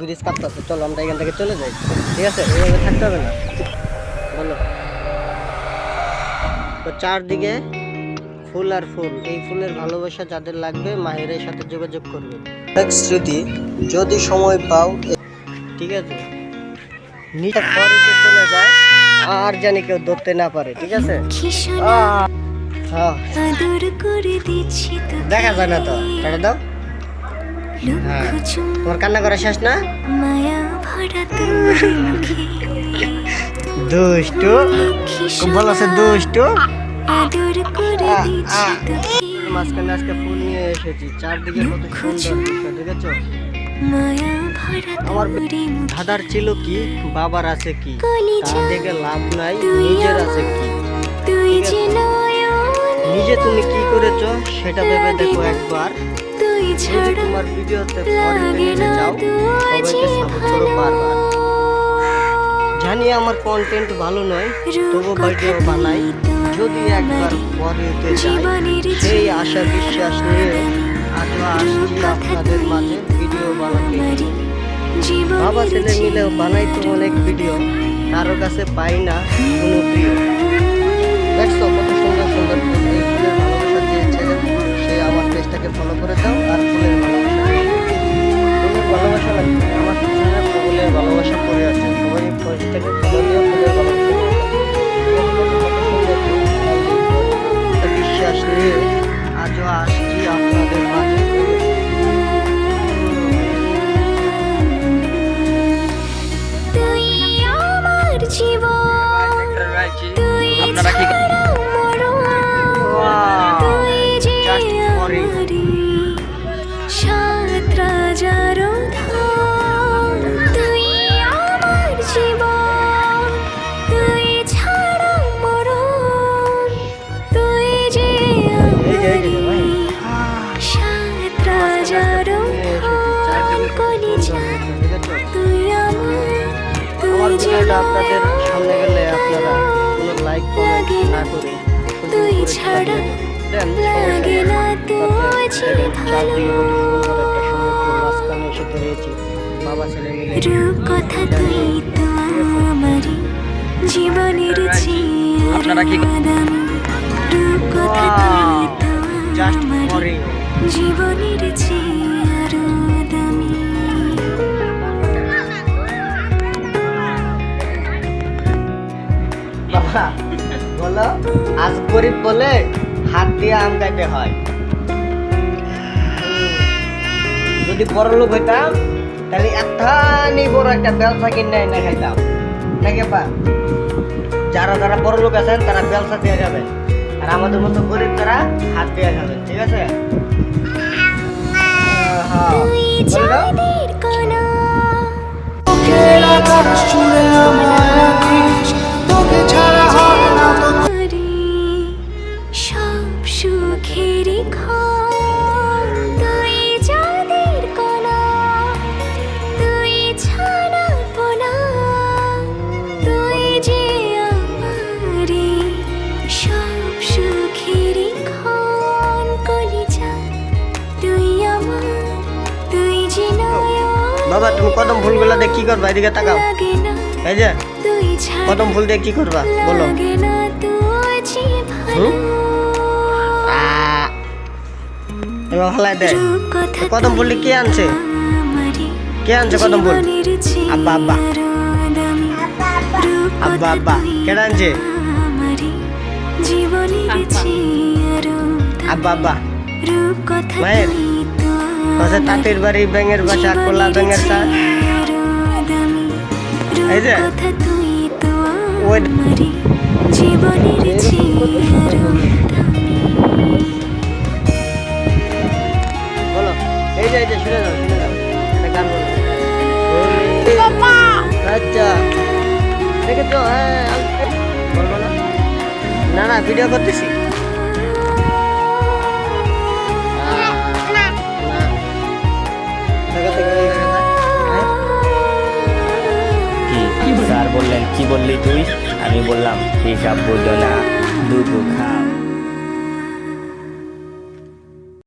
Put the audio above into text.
Bridge কাটতেছে চলো আমরা এখান থেকে চলে যাই। ঠিক আছে? এইভাবে থাকতে হবে না। বলো। তো চারদিকে ফুল আর ফুল। এই ফুলের ভালোবাসা যাদের লাগবে মাহিরের সাথে যোগাযোগ করবে। এক স্মৃতি যদি সময় পাও ঠিক আছে? নিচে পরেতে চলে যায় আর জানি কেউ ধরতে না পারে ঠিক আছে? হ্যাঁ। দেখা যায় না তো। দাও। হ্যাঁ। তোমার কান্না করা শেষ না? দুষ্টু। খুব ভালো আছে দুষ্টু। মাঝখানে আজকে ফুল নিয়ে এসেছি চারদিকে কত সুন্দর দেখেছ? আমার তোর দাদার ছিল কি বাবার আছে কি কলিজা তা দেখে লাভ নাই নিজের আছে কি। নিজে তুমি কি করেছ সেটা ভেবে দেখো একবার। তুই ছাড়া লাগে না তো সাপোর্ট জানি আমার কন্টেন্ট ভালো নয়। তবু ভিডিও বানাই। যদি একবার পরেতে যাই সেই আশা বিশ্বাস নিয়ে আজও আসছি আপনাদের মাঝে ভিডিও বানাতে বাবা ছেলে মিলেও বানাই তো অনেক ভিডিও কারও কাছে পাই না কোনো প্রিয়। দেখছ ভিডিওটা আপনাদের সামনে গেলে আপনারা কোনো লাইক কমেন্ট না করে দেন মাঝখানে এসে ধরেছি বাবা ছেলে মিলে কথা তুই তো আমারই জীবনের চেয়ে আপনারা কি- বাবা বলো আজ গরিব বলে হাত দিয়ে আম খাইতে হয়। যদি বড় লোক হইতাম তাহলে একটানি বড় একটা ব্যবসা কিনে এনে খাইতাম। নাকি পা যারা যারা বড় লোক আছেন তারা ব্যবসা দিয়ে যাবেন আর আমাদের মতো গরিব তারা হাত দিয়ে খাবেন ঠিক আছে? হ্যাঁ সুখেরই ঘর। তুই চাঁদের কণা, তুই ছানা পোনা, তুই যে আমারই সব সুখেরই ক্ষণ। কলিজা, তুই আমার, তুই যে বাবা তুমি কদম ফুলগুলো দিয়ে কি করবা এদিকে তাকাও এই যে কদম ফুল দিয়ে কি করবা বলো এবার হলাই দেয়। কদম ফুল কে আনছে? কে আনছে কদম চেয়ে আব্বা, আব্বা। আব্বা আব্বা। কেডা আনছে। আব্বা। আব্বা রূপ মায়ের, পাশে তাঁতের বাড়ি ব্যাঙের বাসা কোলা ব্যাঙের চা এই যে, ওই দেখেছ হ্যাঁ বলব না না ভিডিও করতেছি। দেখা দেখা। হ্যাঁ? বললেন, কি বললি তুই আমি বললাম, হিসাব বুঝো না দুধ খাও